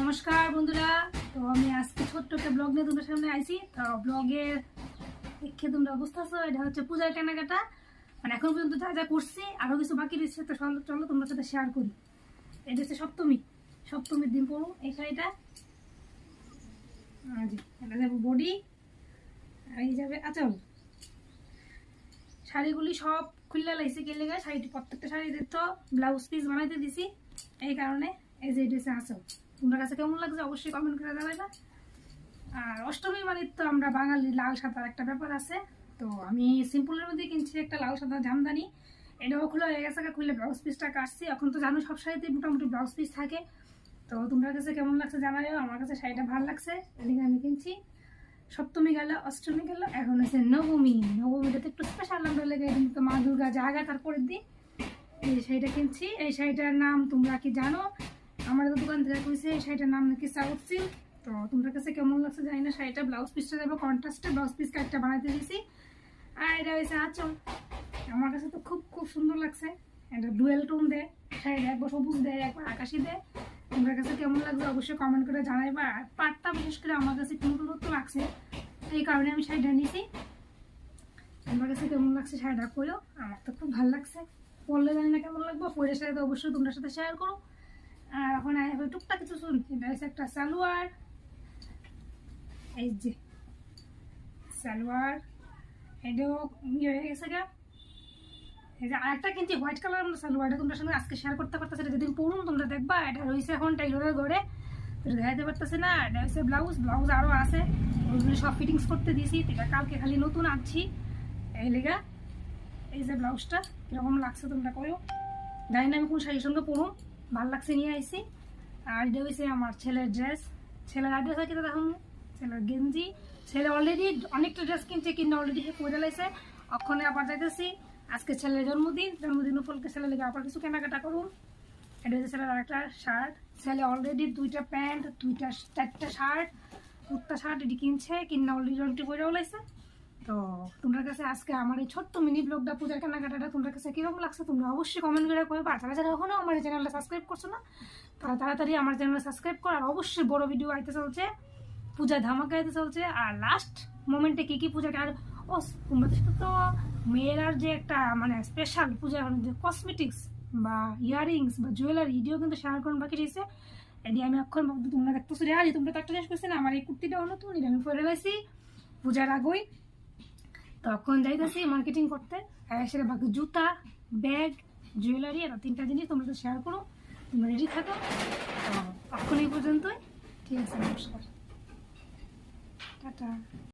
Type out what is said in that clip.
নমস্কার বন্ধুরা। তো আমি আজকে ছোট্ট একটা ব্লগ নিয়ে তোমাদের সামনে আইছি। তো ব্লগের দেখে তোমরা অবস্থা আছো এটা হচ্ছে পূজার কেনাকাটা। মানে এখন পর্যন্ত যা যা করছি, আরও কিছু বাকি রয়েছে, তো চলো তোমরা সাথে শেয়ার করি। এটা হচ্ছে সপ্তমী। সপ্তমীর দিন পড়ো এই শাড়িটা। এটা যাবে বডি এই যাবে আচল। শাড়িগুলি সব খুললে লাইছে কে লেগে শাড়িটি প্রত্যেকটা শাড়িতে তো ব্লাউজ পিস বানাইতে দিছি, এই কারণে। এই যে হচ্ছে আচল তোমার কাছে কেমন লাগছে অবশ্যই কমেন্ট করে জানাবে। আর অষ্টমী মানে তো আমরা বাঙালি লাল সাদার একটা ব্যাপার আছে, তো আমি সিম্পলের মধ্যে কিনছি একটা লাল সাদা জামদানি। এটাও খোলা হয়ে গেছে খুলে ব্লাউজ পিসটা কাটছি এখন তো জানো সব শাড়িতে মোটামুটি ব্লাউজ পিস থাকে। তো তোমার কাছে কেমন লাগছে জানাবে, আমার কাছে শাড়িটা ভালো লাগছে, এদিকে আমি কিনছি। সপ্তমী গেল, অষ্টমী গেল, এখন হচ্ছে নবমী। নবমীটা তো একটু স্পেশাল আমরা লেগে তো মা দুর্গা জাগা তারপরের দিন। এই শাড়িটা কিনছি, এই শাড়িটার নাম তোমরা কি জানো? আমার তো দোকান থেকে কইছে, এই শাড়িটার নাম নাকি সাউথ সিল্ক তো তোমার কাছে কেমন লাগছে জানি না, শাড়িটা ব্লাউজ পিসটা যাবে কন্ট্রাস্টে ব্লাউজ পিস কাটটা বানাইতে দিয়েছি আর এটা হয়েছে আচল। আমার কাছে তো খুব খুব সুন্দর লাগছে। এটা ডুয়েল টোন দেয় শাড়িটা একবার সবুজ দেয়, একবার আকাশি দেয়। তোমার কাছে কেমন লাগছে অবশ্যই কমেন্ট করে জানাইবা। আর পাটটা বিশেষ করে আমার কাছে একটু নতুন লাগছে। এই কারণে আমি শাড়িটা নিয়েছি আমার কাছে কেমন লাগছে শাড়িটা পরেও আমার তো খুব ভালো লাগছে। পরলে জানি না কেমন লাগবে, পরে সাথে অবশ্যই তোমার সাথে শেয়ার করো। আর এখন টুকটাক কিছু শুন এটা হচ্ছে একটা সালোয়ার। এই যে, সালোয়ার ইয়ে হয়ে গেছে এই যে কিনছি, হোয়াইট কালার সালোয়ারটা সঙ্গে আজকে শেয়ার করতে এটা যেদিন তোমরা দেখবা। এটা না। এটা হচ্ছে ব্লাউজ ব্লাউজ আরও আছে। ওইগুলো সব ফিটিংস করতে দিয়েছি। কালকে খালি নতুন আনছি। এই এই যে ব্লাউজটা কীরকম লাগছে তোমরা করো জানি না আমি শাড়ির সঙ্গে পরুম। ভালো লাগছে নিয়ে আইসি আর এটা হয়েছে আমার ছেলের ড্রেস ছেলের আর ড্রেস আছে দেখুন ছেলের গেঞ্জি। ছেলে অলরেডি অনেকটা ড্রেস কিনছে, কিনে অলরেডি সে পরে লাইছে। অক্ষণে আবার যাইতেছি। আজকে ছেলের জন্মদিন। জন্মদিন উপলক্ষে ছেলে লেগে আবার কিছু কেনাকাটা করুন এটা হচ্ছে ছেলের আরেকটা শার্ট ছেলে অলরেডি দুইটা প্যান্ট, দুইটা চারটা শার্ট কুর্তা শার্ট এটি কিনছে, কিনা অলরেডি জন্টি পরেও লাইছে। তো তোমার কাছে আজকে আমার এই ছোট্ট মিনি ব্লগটা, পূজার কেনাকাটাটা তোমার কাছে কীরকম লাগছে তোমরা অবশ্যই কমেন্ট করে করবে আর যারা যারা আমার এই চ্যানেলটা সাবস্ক্রাইব করছ না, তারা তাড়াতাড়ি আমার চ্যানেলটা সাবস্ক্রাইব করো। আর অবশ্যই বড় ভিডিও আইতে চলছে, পূজা ধামাকা আইতে চলছে। আর লাস্ট মোমেন্টে কী কী পূজা আর ও তোমাদের সাথে তো মেয়েরার যে একটা মানে স্পেশাল পূজা যে কসমেটিক্স বা ইয়ারিংস বা জুয়েলারি এটিও কিন্তু শেয়ার করুন, বাকি রয়েছে। এটি আমি এখন তোমরা দেখতেছো। রে আরে তোমরা তো একটা জিনিস করছে না, আমার এই কুর্তিটা নতুন, এটা আমি পরে গেছি পূজার আগেই। তখন যাইতেছি মার্কেটিং করতে, আর সেটা বাকি জুতা ব্যাগ জুয়েলারি আর তিনটা জিনিস তোমরা তো শেয়ার করো, তোমরা রেডি থাকো। এখন এই পর্যন্তই। ঠিক আছে, নমস্কার। টাটা।